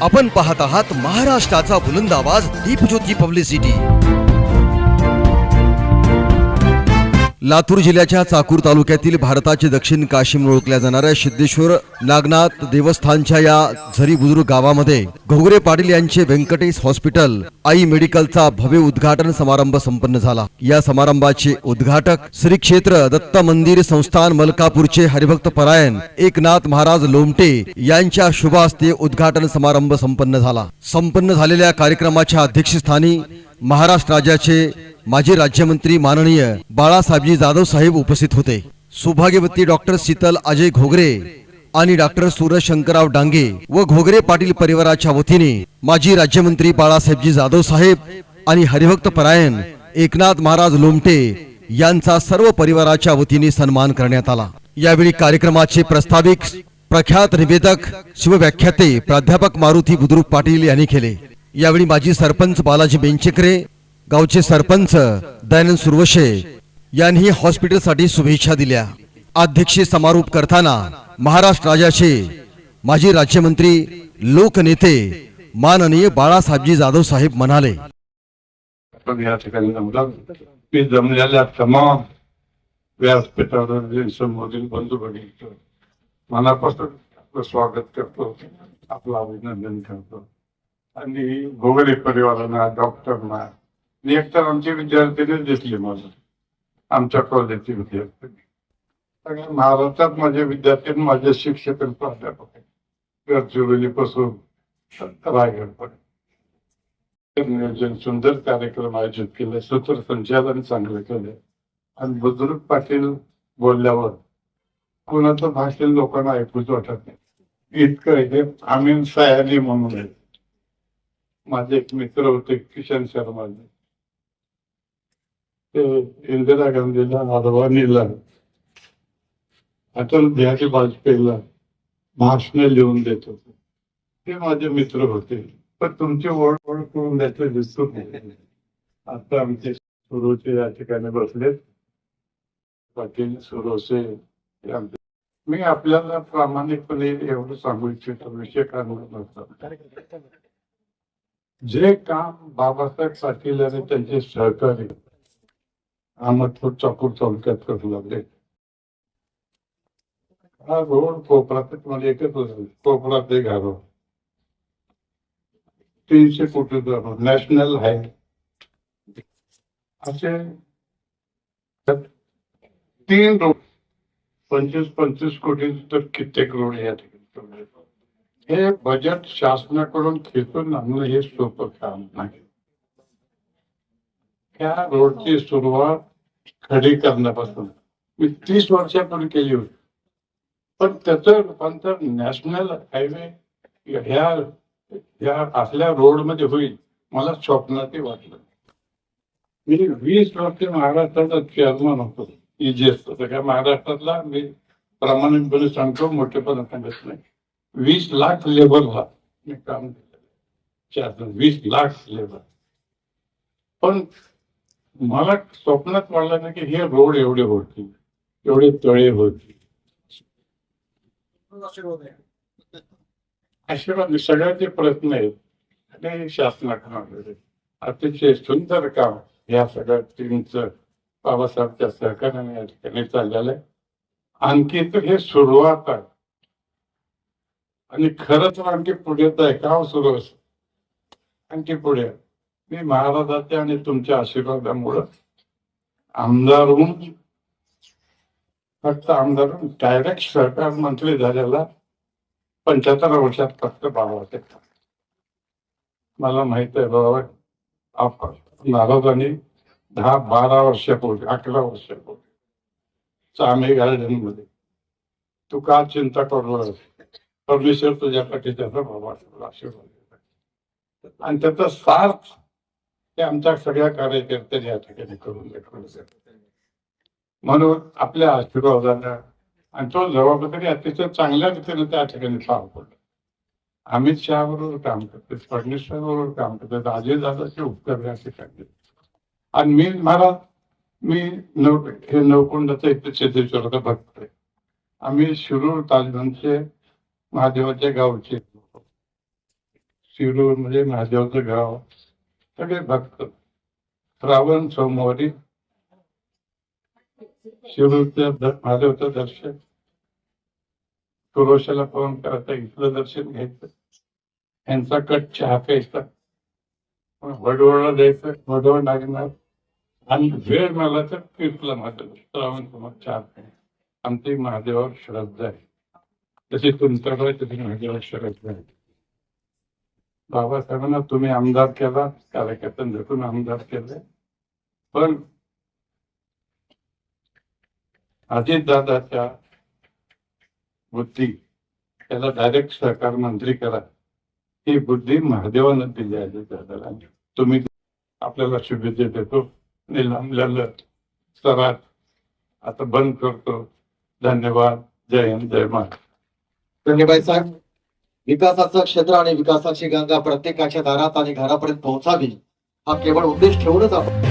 आपण पाहत आहात महाराष्ट्राचा बुलंद आवाज दीपज्योती पब्लिसिटी. लातूर जिल्ह्याच्या चाकूर तालुक्यातील भारताचे दक्षिण काशी म्हणून ओळखल्या जाणाऱ्या सिद्धेश्वर नागनाथ देवस्थानच्या या झरी बुजुर्ग गावामध्ये घोगरे पाटील यांचे व्यंकटेश हॉस्पिटल आई मेडिकलचा भव्य उद्घाटन समारंभ संपन्न झाला. या समारंभाचे उद्घाटक श्री क्षेत्र दत्त मंदिर संस्थान मलकापूरचे हरिभक्त परायण एकनाथ महाराज लोमटे यांच्या शुभ हस्ते उद्घाटन समारंभ संपन्न झाला. संपन्न झालेल्या कार्यक्रमाच्या अध्यक्षस्थानी महाराष्ट्र राज्याचे माजी राज्यमंत्री माननीय बाळासाहेबजी जाधव साहेब उपस्थित होते. सौभाग्यवती डॉक्टर शीतल अजय घोगरे आणि डॉक्टर सूरज शंकरराव डांगे व घोगरे पाटील परिवाराच्या वतीने माजी राज्यमंत्री बाळासाहेबजी जाधव साहेब आणि हरिभक्त परायण एकनाथ महाराज लोमटे यांचा सर्व परिवाराच्या वतीने सन्मान करण्यात आला. यावेळी कार्यक्रमाचे प्रस्ताविक प्रख्यात निवेदक शिवव्याख्याते प्राध्यापक मारुती बुद्रुक पाटील यांनी केले. यावेळी माजी सरपंच बालाजी बेंचेकरे गावचे सरपंच दयानंद सुरवशे यांनी हॉस्पिटलसाठी शुभेच्छा दिल्या. अध्यक्षीय समारोप करताना महाराष्ट्र राज्याचे माजी राज्यमंत्री लोकनेते माननीय बाळासाहेबजी जाधव साहेब म्हणाले. या ठिकाणी मी जमलेल्या तमाम व्यासपीठावर बंधू भगिनीचं मनापासून स्वागत करतो. आपलं अभिनंदन करतो. आणि भोगले परिवारांना डॉक्टरना आणि एकतर आमचे विद्यार्थीनेच दिसले माझं. आमच्या कॉलेजचे विद्यार्थी सगळ्या महाराष्ट्रात माझे विद्यार्थी माझे शिक्षक प्राध्यापक गडचिरोलीपासून रायगडपर्यंत नियोजन सुंदर कार्यक्रम आयोजित केले सूत्रसंचालन चांगलं केले. आणि बुजुर्ग पाटील बोलल्यावर कोणाचं भाषण लोकांना ऐकूच वाटत नाही. इतकं हे आम्ही सयानी म्हणून आहे. माझे एक मित्र होते किशन शर्मा ते इंदिरा गांधीला अडवाणीला अटल बिहारी वाजपेयीला भाषण लिहून देत होते. ते माझे मित्र होते. पण तुमची ओळख ओळख करून द्यायचं दिसतो आता आमचे सुरूचे या ठिकाणी बसलेत. पाटील सुरोसे मी आपल्याला प्रामाणिकपणे एवढं सांगू इच्छितो विषय कारण जे काम बाबासाहेब पाटील आणि त्यांचे सहकारी अहमदपूर चाकूर तालुक्यात करू लागले. हा रोड कोपरात तुम्हाला म्हणजे एकच होतं. कोपरात एक तीनशे कोटी नॅशनल हायवे. असे तीन रोड पंचवीस पंचवीस कोटी तर कित्येक रोड या ठिकाणी. हे बजेट शासनाकडून खेचून आणणं हे सोपं काम नाही. त्या रोडची सुरुवात खडी करण्यापासून. मी तीस वर्षापूर्वी केली होती. पण त्याचं रूपांतर नॅशनल हायवे ह्या ह्या असल्या रोडमध्ये होईल मला स्वप्नातही वाटलं. मी वीस वर्ष महाराष्ट्राचा चेअरमन होतो इजेस सगळ्या महाराष्ट्रातला मी प्रामाणिकपणे सांगतो मोठेपणा सांगत नाही. वीस लाख लेबरला मी काम केलं वीस लाख लेबर. पण मला स्वप्नात वाटलं नाही की हे रोड एवढे होतील एवढे तळे होतील. आशीर्वाद सगळ्यांचे प्रयत्न आहेत. आणि शासनाकडे. अतिशय सुंदर काम या सगळ्या टीमच बाबासाहेबच्या सहकार्याने या ठिकाणी चाललेलं आहे. आणखी तर हे सुरुवात आहे. आणि खरं तर आणखी पुढे तर काम सुरू असत आणखी पुढे. मी महाराजाच्या आणि तुमच्या आशीर्वादामुळं आमदार होऊन फक्त आमदार होऊन डायरेक्ट सरकार मंत्री झालेला पंच्याहत्तर वर्षात फक्त बाबा मला माहीत आहे बाबा आप- महाराजांनी दहा बारा वर्षापूर्वी अकरा वर्षापूर्वी चामे गार्डनमध्ये. तू का चिंता करू परमेश्वर तुझ्या त्याचा प्रभाव आशीर्वाद आणि त्याचा सार्थ ते आमच्या सगळ्या कार्यकर्त्यांनी या ठिकाणी करून म्हणून आपल्या आशीर्वादानं आणि तो जबाबदारी अतिशय चांगल्या रीतीने त्या ठिकाणी पार पडला. अमित शहा बरोबर काम करते फडणवीस बरोबर काम करते अजयदादाचे उपकार या ठिकाणी. आणि मी मला मी नव हे नवकुंडाचं इथे सिद्धेश्वराचा भक्त आहे. आम्ही शिरूर तालुक्याचे महादेवाच्या गावचे. शिरूर म्हणजे महादेवाचं गाव. सगळे भक्त. श्रावण सोमवारी शिरूरच्या महादेवचं दर्शन. सुरोशाला पाहून करायचं इथलं दर्शन घ्यायचं. यांचा कट चहा प्यायचा. वडवळ द्यायचं. वडवळ लागणार. आणि वेळ मला तर कीर्तला महादेव श्रावण सोमवार चहा प्यायचं आमची महादेवावर श्रद्धा आहे. तशी तुमच्याकडे तशी महादेवावर श्रद्धा बाबासाहेबांना तुम्ही आमदार केला कार्यकर्त्यांनी झटून आमदार केले. पण अजितदादाच्या बुद्धी त्याला डायरेक्ट सहकार मंत्री करा ही बुद्धी महादेवानं दिली अजितदादाला. तुम्ही आपल्याला शुभेच्छा देतो. निलांबलेलं सरात आता बंद करतो. धन्यवाद. जय हिंद जय महाराष्ट्र. धन्यवाद साहेब विकासाचं क्षेत्र आणि विकासाची गंगा प्रत्येकाच्या दारात आणि घरापर्यंत पोहोचावी हा केवळ उद्देश ठेवूनच आपण